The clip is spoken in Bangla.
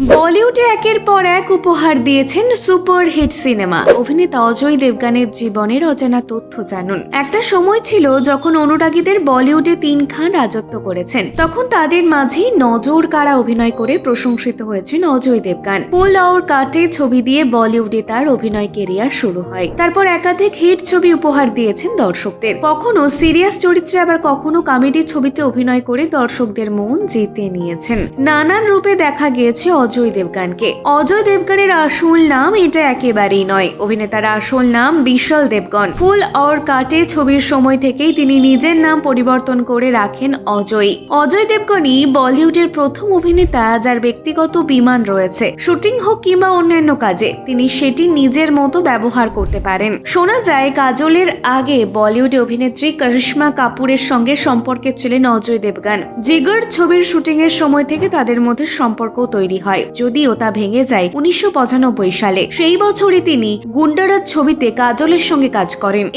বলিউডে একের পর এক উপহার দিয়েছেন সুপার হিট সিনেমা। অভিনেতা অজয় দেবগানের জীবনের অজানা তথ্য জানুন। একটা সময় ছিল যখন অনুরাগীদের বলিউডে তিন খান রাজত্ব করেছেন। তখন তাদের মাঝেই নজর কাড়া অভিনয় করে প্রশংসিত হয়েছেন অজয় দেবগান। পুল আওর কাটে ছবি দিয়ে বলিউডে তার অভিনয় কেরিয়ার শুরু হয়। তারপর একাধিক হিট ছবি উপহার দিয়েছেন দর্শকদের। কখনো সিরিয়াস চরিত্রে, আবার কখনো কমেডি ছবিতে অভিনয় করে দর্শকদের মন জিতে নিয়েছেন। নানান রূপে দেখা গিয়েছে অজয় দেবগানকে। অজয় দেবগানের আসল নাম এটা একেবারেই নয়। অভিনেতার আসল নাম বিশাল দেবগন। ফুল অর কাটে ছবির সময় থেকেই তিনি নিজের নাম পরিবর্তন করে রাখেন অজয়। অজয় দেবগনই বলিউডের প্রথম অভিনেতা যার ব্যক্তিগত বিমান রয়েছে। শুটিং হোক কিংবা অন্যান্য কাজে, তিনি সেটি নিজের মতো ব্যবহার করতে পারেন। শোনা যায়, কাজলের আগে বলিউড অভিনেত্রী করিশ্মা কাপুরের সঙ্গে সম্পর্কে ছিলেন অজয় দেবগান। জিগর ছবির শুটিং এর সময় থেকে তাদের মধ্যে সম্পর্ক তৈরি হয়। যদিও তা ভেঙে যায় উনিশশো পঁচানব্বই সালে। সেই বছরই তিনি গুন্ডারাজ ছবিতে কাজলের সঙ্গে কাজ করেন।